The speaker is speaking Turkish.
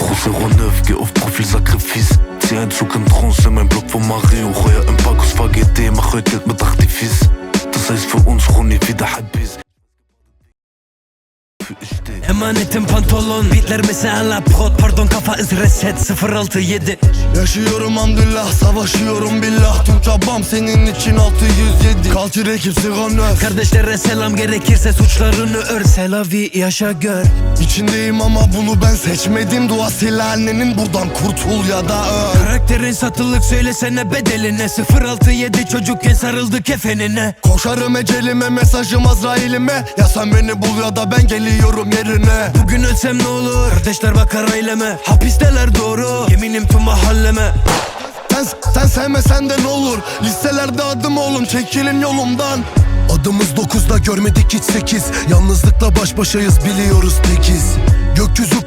Rose 09, geh auf Profil Sacrifice Zieh ein Zug in Trance, mein Block von Mario. Heuer im Parkus VGT, mach heute Geld mit Artifice. Das heißt für uns Roni wieder steh Emanetim pantolon. Beatler mesela prod Pardon kafa iz reset. 067 Yaşıyorum hamdülillah savaşıyorum billah. Tüm çabam senin için 607 Culture ekip sigonöf Kardeşlere selam gerekirse suçlarını ör. Selavi yaşa gör İçindeyim ama bunu ben seçmedim. Dua sil annenin buradan kurtul ya da öl Karakterin satılık söylesene bedeline. 067 çocukken sarıldı kefenine. Koşarım ecelime mesajım Azrail'ime. Ya sen beni bul ya da ben geliyorum yerine. Bugün ölsem ne olur? Kardeşler bakar aileme. Hapisteler doğru. Yeminim tüm mahalleme. Sen, sen sevmesen de ne olur? Listelerde adım oğlum çekilin yolumdan Adımız dokuzda görmedik hiç sekiz. Yalnızlıkla baş başayız biliyoruz tekiz. Gökyüzü